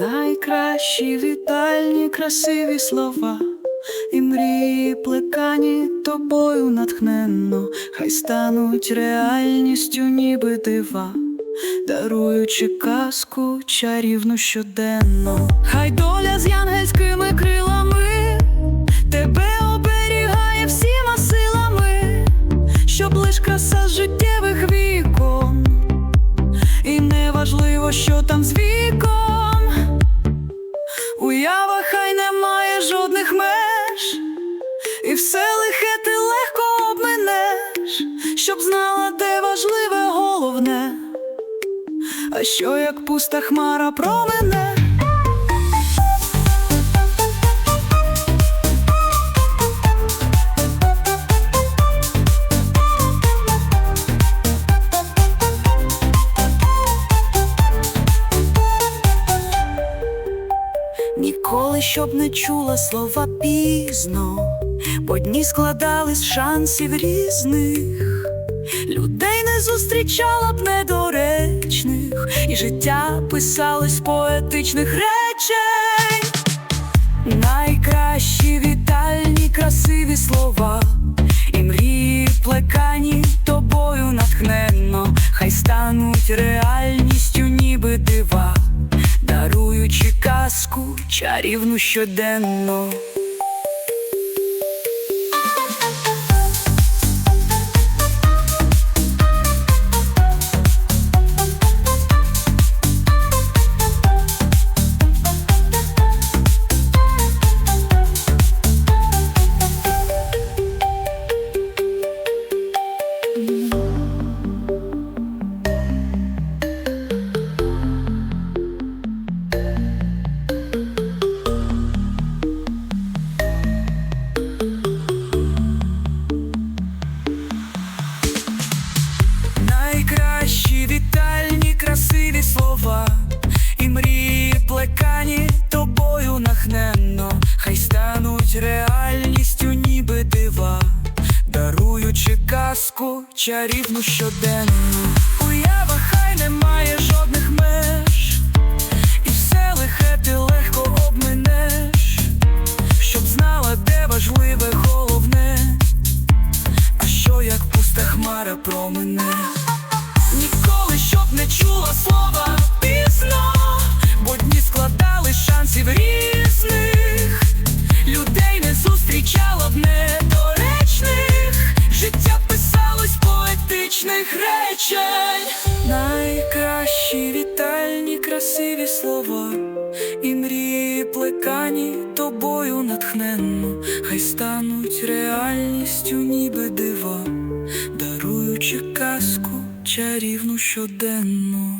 найкращі вітальні, красиві слова, і мрії плекані тобою натхненно, хай стануть реальністю, ніби дива, даруючи казку чарівну щоденно, хай доля з янгельськими крилами тебе оберігає всіма силами, щоб лиш краса життєвих вікон. І не важливо, що там з віком. Щоб знала, де важливе головне, а що як пуста хмара промене. Ніколи щоб не чула слова пізно, бо дні складали з шансів різних, людей не зустрічала б недоречних, і життя писалось поетичних речей. Найкращі вітальні, красиві слова, і мрії плекані тобою натхненно, хай стануть реальністю, ніби дива, даруючи казку чарівну щоденно. Чарівну щоденну. Уява хай не має жодних меж, і все лихе ти легко обминеш, щоб знала, де важливе головне. А що як пуста хмара промене? Ніколи щоб не чула слова пізно, бо дні складали шансів різних, людей не зустрічала б недоречних, поетичних речей. Найкращі вітальні, красиві слова, і мрії плекані тобою натхненно, хай стануть реальністю, ніби дива, даруючи казку чарівну щоденно.